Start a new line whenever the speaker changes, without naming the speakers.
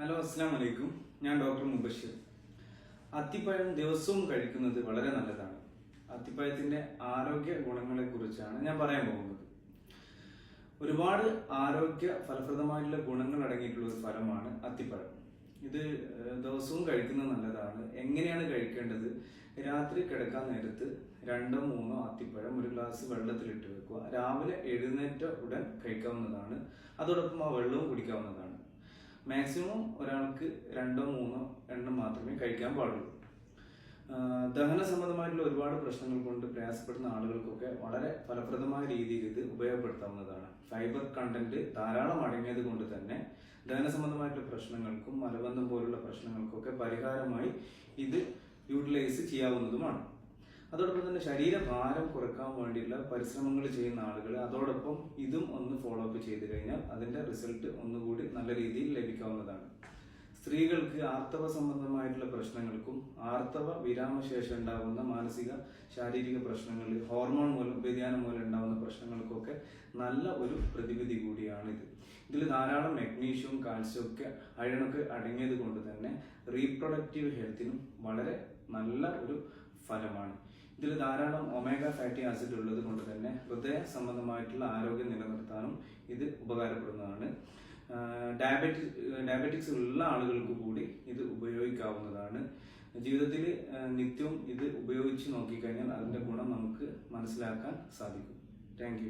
Hello അസ്സാം വലൈക്കും ഞാൻ ഡോക്ടർ മുബഷിർ. അത്തിപ്പഴം ദിവസവും കഴിക്കുന്നത് വളരെ നല്ലതാണ്. അത്തിപ്പഴത്തിന്റെ ആരോഗ്യ ഗുണങ്ങളെ കുറിച്ചാണ് ഞാൻ പറയാൻ പോകുന്നത്. ഒരുപാട് ആരോഗ്യ ഫലപ്രദമായിട്ടുള്ള ഗുണങ്ങൾ അടങ്ങിയിട്ടുള്ള ഒരു ഫലമാണ് അത്തിപ്പഴം. ഇത് ദിവസവും കഴിക്കുന്നത് നല്ലതാണ്. എങ്ങനെയാണ് കഴിക്കേണ്ടത്? രാത്രി കിടക്കാൻ നേരത്ത് രണ്ടോ മൂന്നോ അത്തിപ്പഴം ഒരു ഗ്ലാസ് വെള്ളത്തിലിട്ട് വെക്കുക. രാവിലെ എഴുന്നേറ്റ ഉടൻ കഴിക്കാവുന്നതാണ്. അതോടൊപ്പം ആ വെള്ളവും കുടിക്കാവുന്നതാണ്. മാക്സിമം ഒരാൾക്ക് രണ്ടോ മൂന്നോ എണ്ണം മാത്രമേ കഴിക്കാൻ പാടുള്ളൂ. ദഹന സംബന്ധമായിട്ടുള്ള ഒരുപാട് പ്രശ്നങ്ങൾ കൊണ്ട് പ്രയാസപ്പെടുന്ന ആളുകൾക്കൊക്കെ വളരെ ഫലപ്രദമായ രീതിയിൽ ഇത് ഉപയോഗപ്പെടുത്താവുന്നതാണ്. ഫൈബർ കണ്ടന്റ് ധാരാളം അടങ്ങിയത് കൊണ്ട് തന്നെ ദഹന സംബന്ധമായിട്ടുള്ള പ്രശ്നങ്ങൾക്കും മലബന്ധം പോലുള്ള പ്രശ്നങ്ങൾക്കൊക്കെ പരിഹാരമായി ഇത് യൂട്ടിലൈസ് ചെയ്യാവുന്നതുമാണ്. അതോടൊപ്പം തന്നെ ശരീരഭാരം കുറയ്ക്കാൻ വേണ്ടിയുള്ള പരിശ്രമങ്ങൾ ചെയ്യുന്ന ആളുകൾ അതോടൊപ്പം ഇതും ഒന്ന് ഫോളോ അപ്പ് ചെയ്ത് കഴിഞ്ഞാൽ അതിന്റെ റിസൾട്ട് ഒന്നുകൂടി നല്ല രീതിയിൽ ലഭിക്കാവുന്നതാണ്. സ്ത്രീകൾക്ക് ആർത്തവ സംബന്ധമായിട്ടുള്ള പ്രശ്നങ്ങൾക്കും ആർത്തവ വിരാമശേഷം ഉണ്ടാകുന്ന മാനസിക ശാരീരിക പ്രശ്നങ്ങൾ ഹോർമോൺ മൂലം വ്യതിയാനം മൂലം ഉണ്ടാകുന്ന പ്രശ്നങ്ങൾക്കൊക്കെ നല്ല ഒരു പ്രതിവിധി കൂടിയാണ് ഇത് ഇതിൽ ധാരാളം മെഗ്നീഷ്യവും കാൽസ്യവും ഒക്കെ അയണൊക്കെ അടങ്ങിയത് കൊണ്ട് തന്നെ റീപ്രൊഡക്റ്റീവ് ഹെൽത്തിനും വളരെ നല്ല ഒരു ഫലമാണ്. ഇതിൽ ധാരാളം ഒമേഗ ഫാറ്റി ആസിഡ് ഉള്ളത് കൊണ്ട് തന്നെ ഹൃദയ സംബന്ധമായിട്ടുള്ള ആരോഗ്യം നിലനിർത്താനും ഇത് ഉപകാരപ്പെടുന്നതാണ്. ഡയബറ്റിക് ഡയബറ്റിക്സ് ഉള്ള ആളുകൾക്ക് കൂടി ഇത് ഉപയോഗിക്കാവുന്നതാണ്. ജീവിതത്തിൽ നിത്യവും ഇത് ഉപയോഗിച്ച് നോക്കിക്കഴിഞ്ഞാൽ അതിന്റെ ഗുണം നമുക്ക് മനസ്സിലാക്കാൻ സാധിക്കും. താങ്ക്